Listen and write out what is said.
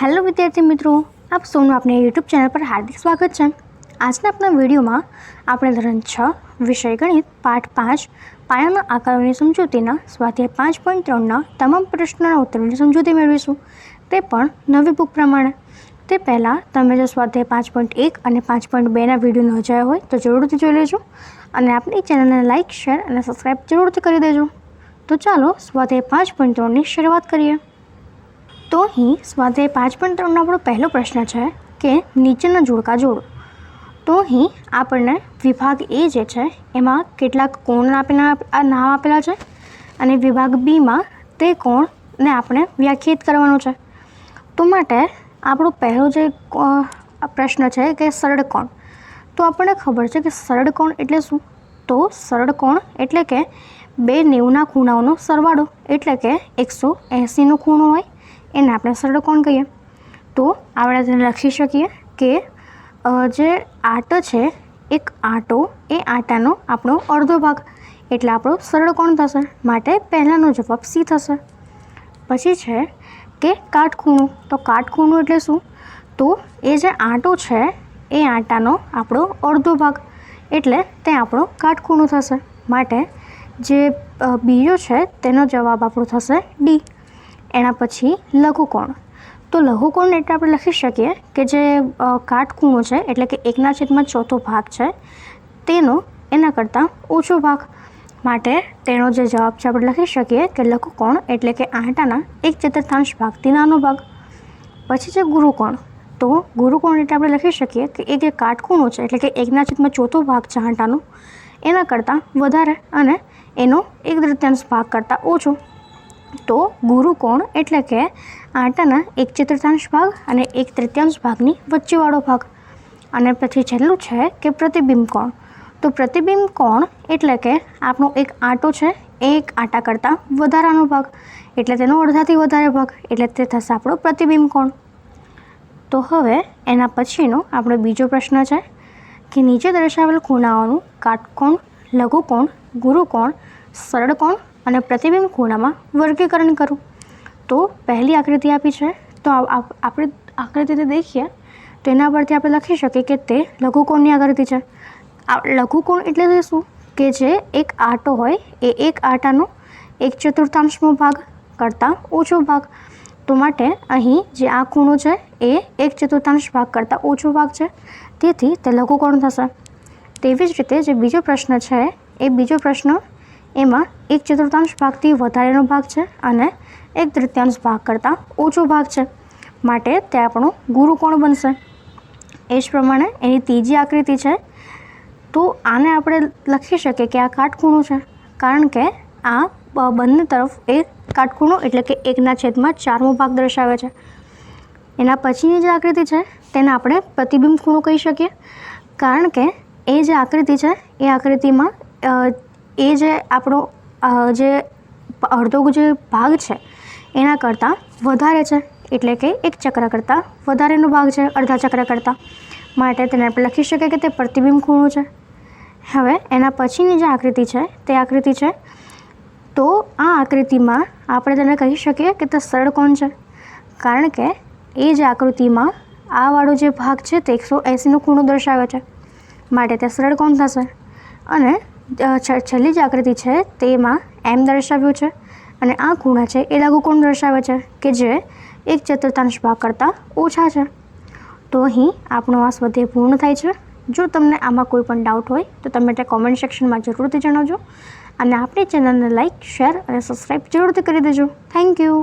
Hello વિદ્યાર્થી મિત્રો, આપ સૌનું આપણી યુટ્યુબ ચેનલ પર હાર્દિક સ્વાગત છે. આજના આપણા વિડીયોમાં આપણે ધોરણ છ, વિષય ગણિત, પાઠ પાંચ, પાયાના આકારોની સમજૂતીના સ્વાધ્યાય પાંચ પોઈન્ટ ત્રણના તમામ પ્રશ્નોના ઉત્તરોની સમજૂતી મેળવીશું. તે પણ નવી બુક પ્રમાણે. તે પહેલાં તમે જો સ્વાધ્યાય પાંચ પોઈન્ટ એક અને પાંચ પોઈન્ટ બેના વીડિયો ન જોયા હોય તો જરૂરથી જોઈ લેજો અને આપણી ચેનલને લાઇક શેર અને સબસ્ક્રાઈબ જરૂરથી કરી દેજો. તો ચાલો સ્વાધ્યાય પાંચ પોઈન્ટ ત્રણની શરૂઆત કરીએ. તો અહીં સ્વાધ્યાય પાંચ પણ ત્રણનો આપણો પહેલો પ્રશ્ન છે કે નીચેના જોડકા જોડો. તો અહીં આપણને વિભાગ એ જે છે, એમાં કેટલાક કોણ આપેલા નામ આપેલા છે અને વિભાગ બીમાં તે કોણને આપણે વ્યાખ્યાયિત કરવાનો છે. તો માટે આપણો પહેલો જે પ્રશ્ન છે કે સરળ કોણ. તો આપણને ખબર છે કે સરળ કોણ એટલે શું? તો સરળ કોણ એટલે કે બે નેવુંના ખૂણાઓનો સરવાળો એટલે કે એકસો એંસીનો ખૂણો હોય એને આપણે સરળ કોણ કહીએ? તો આપણે તેને લખી શકીએ કે જે આટો છે, એક આટો એ આટાનો આપણો અડધો ભાગ. એટલે આપણો સરળ કોણ થશે? માટે પહેલાંનો જવાબ સી થશે. પછી છે કે કાટખૂણું. તો કાટખૂણું એટલે શું? તો એ જે આંટો છે, એ આંટાનો આપણો અડધો ભાગ. એટલે તે આપણો કાટખૂણું થશે. માટે જે બીજો છે, તેનો જવાબ આપણો થશે ડી. એના પછી લઘુકોણ તો લઘુકોણ એટલે આપણે લખી શકીએ કે જે કાટખૂણો છે, એટલે કે એકના છેદમાં ચોથો ભાગ છે, તેનો એના કરતાં ઓછો ભાગ. માટે તેનો જે જવાબ છે, આપણે લખી શકીએ કે લઘુકોણ એટલે કે આંટાના એક ચતુર્થાંશ ભાગથી નાનો ભાગ. પછી છે ગુરુકોણ તો ગુરુકોણ એટલે આપણે લખી શકીએ કે એ જે કાટખૂણો છે, એટલે કે એકના છેદમાં ચોથો ભાગ છે આંટાનો, એના કરતાં વધારે અને એનો એક તૃતીયાંશ ભાગ કરતાં ઓછો. તો ગુરુકોણ એટલે કે આંટાના એક ચતુર્થાંશ ભાગ અને એક તૃતીયાંશ ભાગની વચ્ચેવાળો ભાગ. અને પછી છેલ્લું છે કે પ્રતિબિંબ કોણ. તો પ્રતિબિંબ કોણ એટલે કે આપણો એક આંટો છે એ એક આંટા કરતાં વધારાનો ભાગ. એટલે તેનો અડધાથી વધારે ભાગ. એટલે તે થશે આપણો પ્રતિબિંબ કોણ. તો હવે એના પછીનો આપણો બીજો પ્રશ્ન છે કે નીચે દર્શાવેલ ખૂણાઓનું કાટકોણ, લઘુકોણ, ગુરુકોણ સરળ કોણ અને પ્રતિબિંબ ખૂણામાં વર્ગીકરણ કરું. તો પહેલી આકૃતિ આપી છે. તો આપણે આકૃતિને દેખીએ. તો એના પરથી આપણે લખી શકીએ કે તે લઘુકોણની આકૃતિ છે. લઘુકોણ એટલે શું? કે જે એક આટો હોય, એ એક આટાનો એક ચતુર્થાંશનો ભાગ કરતાં ઓછો ભાગ. તો માટે અહીં જે આ ખૂણો છે, એ એક ચતુર્થાંશ ભાગ કરતાં ઓછો ભાગ છે. તેથી તે લઘુકોણ થશે. તેવી જ રીતે જે બીજો પ્રશ્ન છે, એ બીજો પ્રશ્ન એમાં એક ચતુર્થાંશ ભાગથી વધારેનો ભાગ છે અને એક તૃતીયાંશ ભાગ કરતાં ઓછો ભાગ છે. માટે તે આપણો ગુરુકોણ બનશે? એ જ પ્રમાણે એની ત્રીજી આકૃતિ છે. તો આને આપણે લખી શકીએ કે આ કાટખૂણો છે. કારણ કે આ બંને તરફ એ કાટખૂણો એટલે કે એકના છેદમાં ચારમો ભાગ દર્શાવે છે. એના પછીની જે આકૃતિ છે તેને આપણે પ્રતિબિંબ ખૂણો કહી શકીએ. કારણ કે એ જે આકૃતિ છે, એ આકૃતિમાં એ જે આપણો જે અડધો જે ભાગ છે, એના કરતાં વધારે છે. એટલે કે એક ચક્ર કરતાં વધારેનો ભાગ છે, અડધા ચક્ર કરતાં. માટે તેને આપણે લખી શકીએ કે તે પ્રતિબિંબ ખૂણો છે. હવે એના પછીની જે આકૃતિ છે, તે આકૃતિ છે. તો આ આકૃતિમાં આપણે તેને કહી શકીએ કે તે સરળ કોણ છે. કારણ કે એ જ આકૃતિમાં આ વાળો જે ભાગ છે, તે એકસો એંસીનો ખૂણો દર્શાવે છે. માટે તે સરળ કોણ થશે? અને છેલ્લી જે આકૃતિ છે, તેમાં એમ દર્શાવ્યું છે અને આ ખૂણા છે એ લઘુકોણ દર્શાવે છે કે જે એક ચતુર્થાંશ ભાગ કરતાં ઓછા છે. તો અહીં આપણો આ સ્વાધ્યાય પૂર્ણ થાય છે. જો તમને આમાં કોઈ પણ ડાઉટ હોય, તો તમે તે કોમેન્ટ સેક્શનમાં જરૂરથી જણાવજો અને આપણી ચેનલને લાઇક શેર અને સબસ્ક્રાઈબ જરૂરથી કરી દેજો. Thank you